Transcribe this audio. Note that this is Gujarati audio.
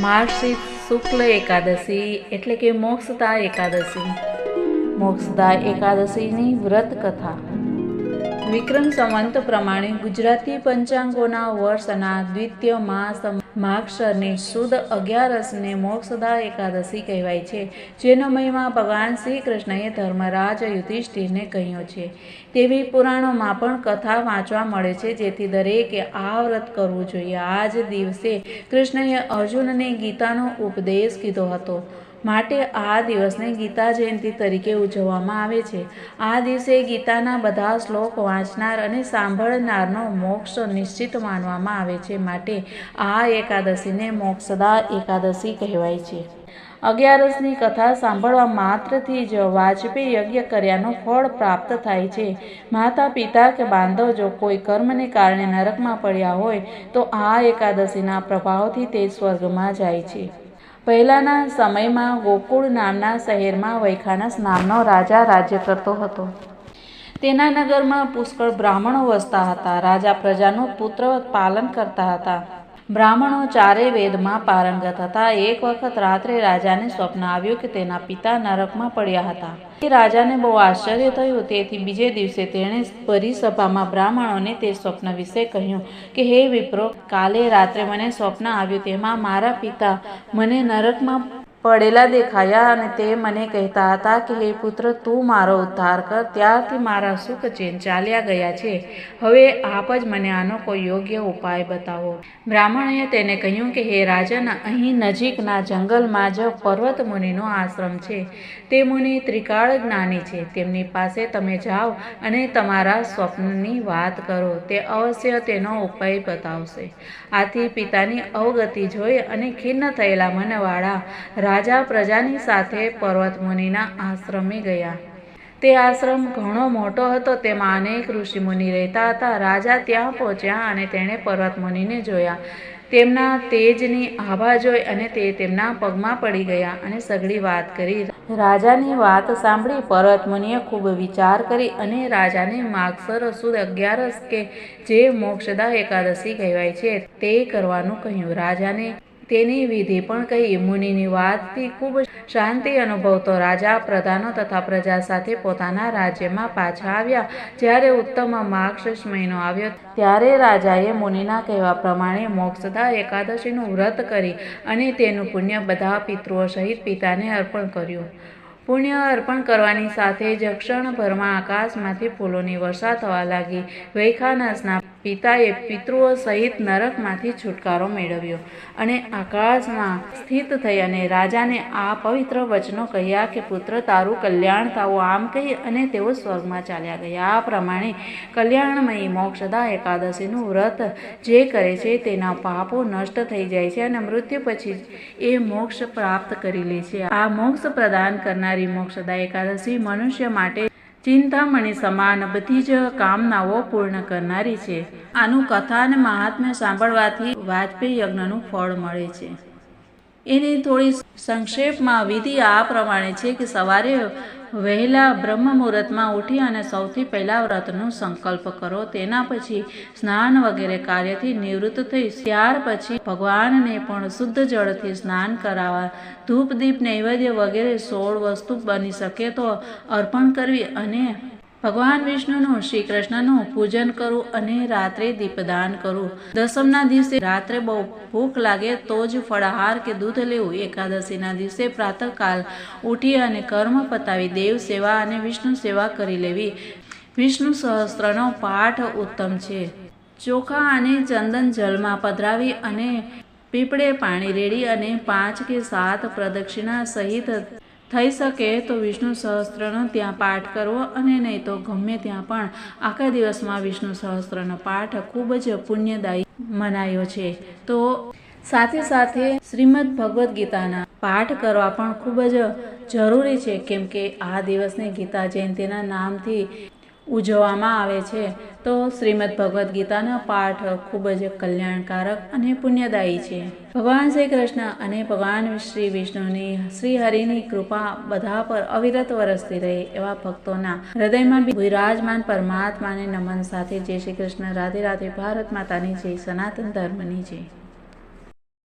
માર્ગશીર્ષ શુક્લ એકાદશી એટલે કે મોક્ષદા એકાદશી. મોક્ષદા એકાદશીની વ્રત કથા. વિક્રમ સંવંત પ્રમાણે ગુજરાતી પંચાંગોના વર્ષના દ્વિતીય માસ માગશરની સુદ અગિયારસને મોક્ષદા એકાદશી કહેવાય છે, જેનો મહિમા ભગવાન શ્રી કૃષ્ણએ ધર્મરાજ યુધિષ્ઠિરને કહ્યો છે. તેવી પુરાણોમાં પણ કથા વાંચવા મળે છે, જેથી દરેકે આ વ્રત કરવું જોઈએ. આ જ દિવસે કૃષ્ણએ અર્જુનને ગીતાનો ઉપદેશ કીધો હતો. માટે આ દિવસને ગીતા જયંતિ તરીકે ઉજવવામાં આવે છે. આ દિવસે ગીતાના બધા શ્લોક વાંચનાર અને સાંભળનારનો મોક્ષ નિશ્ચિત માનવામાં આવે છે. માટે આ એકાદશીને મોક્ષદા એકાદશી કહેવાય છે. અગિયારસની કથા સાંભળવા માત્રથી જ વાજપેયી યજ્ઞ કર્યાનું ફળ પ્રાપ્ત થાય છે. માતા, પિતા કે બાંધવ જો કોઈ કર્મને કારણે નરકમાં પડ્યા હોય તો આ એકાદશીના પ્રભાવથી તે સ્વર્ગમાં જાય છે. પહેલાંના સમયમાં ગોકુળ નામના શહેરમાં વૈખાનસ નામનો રાજા રાજ્ય કરતો હતો. તેના નગરમાં પુષ્કળ બ્રાહ્મણો વસતા હતા. રાજા પ્રજાનું પુત્ર પાલન કરતા હતા. બ્રાહ્મણો ચારે વેદમાં પારંગત હતા. એક વખત રાત્રે રાજાને સ્વપ્ન આવ્યું કે તેના પિતા નરકમાં પડ્યા હતા. એ રાજાને બહુ આશ્ચર્ય થયું. તેથી બીજે દિવસે તેણે પરિસભામાં બ્રાહ્મણોને તે સ્વપ્ન વિશે કહ્યું કે, હે વિપ્રો, કાલે રાત્રે મને સ્વપ્ન આવ્યું. તેમાં મારા પિતા મને નરકમાં પડેલા દેખાયા અને તે મને કહેતા હતા કે, હે પુત્ર, તું મારો ઉદ્ધાર કર, ત્યારથી મારા સુખ ચેન ચાલ્યા ગયા છે. હવે આપ જ મને આનો કોઈ યોગ્ય ઉપાય બતાવો. બ્રાહ્મણે તેને કહ્યું કે, હે રાજન, અહીં નજીકના જંગલમાં જ પર્વત મુનિનો આશ્રમ છે. તે મુનિ ત્રિકાળ જ્ઞાની છે. તેમની પાસે તમે જાઓ અને તમારા સ્વપ્નની વાત કરો. તે અવશ્ય તેનો ઉપાય બતાવશે. આથી પિતાની અવગતિ જોઈ અને ખિન્ન થયેલા મનવાળા રાજા પ્રજાની સાથે પર્વત મુનિના આશ્રમે ગયા. તે આશ્રમ ઘણો મોટો હતો, તેમાં અનેક ઋષિમુનિ રહેતા હતા. રાજા ત્યાં પહોંચ્યા અને તેણે પર્વત મુનિને જોયા. તેમના તેજની આભા જોઈ અને તે તેમના પગમાં પડી ગયા અને સઘળી વાત કરી. રાજાની વાત સાંભળી પર્વત મુનિએ ખૂબ વિચાર કરી અને રાજાને માગસર સુદ અગિયારસ કે જે મોક્ષદા એકાદશી કહેવાય છે, તે કરવાનું કહ્યું. રાજાને તેની વિધિ પણ કહી. મુનિની વાતથી ખૂબ શાંતિ અનુભવતો રાજા પ્રધાનો તથા પ્રજા સાથે પોતાના રાજ્યમાં પાછા આવ્યા. જ્યારે ઉત્તમ માર્ગશીર્ષ મહિનો આવ્યો, ત્યારે રાજાએ મુનિના કહેવા પ્રમાણે મોક્ષદા એકાદશીનું વ્રત કરી અને તેનું પુણ્ય બધા પિતૃઓ સહિત પિતાને અર્પણ કર્યું. પુણ્ય અર્પણ કરવાની સાથે જ ક્ષણભરમાં આકાશમાંથી ફૂલોની વર્ષા થવા લાગી. વૈખાનસના પિતાએ પિતૃઓ સહિત નરકમાંથી છુટકારો મેળવ્યો અને આકાશમાં સ્થિત થઈ અને રાજાને આ પવિત્ર વચનો કહ્યા કે, પુત્ર, તારું કલ્યાણ થાવું આમ કહી અને તેઓ સ્વર્ગમાં ચાલ્યા ગયા. આ પ્રમાણે કલ્યાણમયી મોક્ષદા એકાદશીનું વ્રત જે કરે છે તેના પાપો નષ્ટ થઈ જાય છે અને મૃત્યુ પછી એ મોક્ષ પ્રાપ્ત કરી લે છે. આ મોક્ષ પ્રદાન કરનારી મોક્ષદા એકાદશી મનુષ્ય માટે ચિંતામણી સમાન બધી જ કામનાઓ પૂર્ણ કરનારી છે. આનું કથા અને મહાત્મ્ય સાંભળવાથી વાજપેયી યજ્ઞનું ફળ મળે છે. એની થોડી સંક્ષેપમાં વિધિ આ પ્રમાણે છે કે સવારે વહેલા બ્રહ્મ મુહૂર્તમાં ઉઠી અને સૌથી પહેલાં વ્રતનો સંકલ્પ કરો. તેના પછી સ્નાન વગેરે કાર્યથી નિવૃત્ત થઈ, ત્યાર પછી ભગવાનને પણ શુદ્ધ જળથી સ્નાન કરાવવા ધૂપ દીપ નૈવેદ્ય વગેરે સોળ વસ્તુ બની શકે તો અર્પણ કરવી અને ભગવાન વિષ્ણુનું શ્રી કૃષ્ણનું પૂજન કરવું અને રાત્રે દીપદાન કરવું દસમના દિવસે રાત્રે બહુ ભૂખ લાગે તો જ ફળાહાર કે દૂધ લેવું. એકાદશીના દિવસે પ્રાતઃકાલ ઉઠી અને કર્મ પતાવી દેવ સેવા અને વિષ્ણુ સેવા કરી લેવી. વિષ્ણુ સહસ્ત્રનો પાઠ ઉત્તમ છે. ચોખા અને ચંદન જલમાં પધરાવી અને પીપળે પાણી રેડી અને પાંચ કે સાત પ્રદક્ષિણા સહિત થઈ શકે તો વિષ્ણુ સહસ્ત્રનો ત્યાં પાઠ કરવો અને નહીં તો ગમે ત્યાં પણ આખા દિવસમાં વિષ્ણુ સહસ્ત્રનો પાઠ ખૂબ જ પુણ્યદાયી મનાયો છે. તો સાથે સાથે શ્રીમદ ભગવદ્ ગીતાના પાઠ કરવા પણ ખૂબ જ જરૂરી છે, કેમ કે આ દિવસને ગીતા જયંતિના નામથી ઉજવવામાં આવે છે. તો શ્રીમદ ભગવદ્ ગીતાનો પાઠ ખૂબ જ કલ્યાણકારક અને પુણ્યદાયી છે. ભગવાન શ્રી કૃષ્ણ અને ભગવાન શ્રી વિષ્ણુની શ્રી હરિની કૃપા બધા પર અવિરત વરસતી રહે એવા ભક્તોના હૃદયમાં વિરાજમાન પરમાત્માને નમન સાથે જય શ્રી કૃષ્ણ. રાધે રાધે. ભારત માતાની જય. સનાતન ધર્મની જય.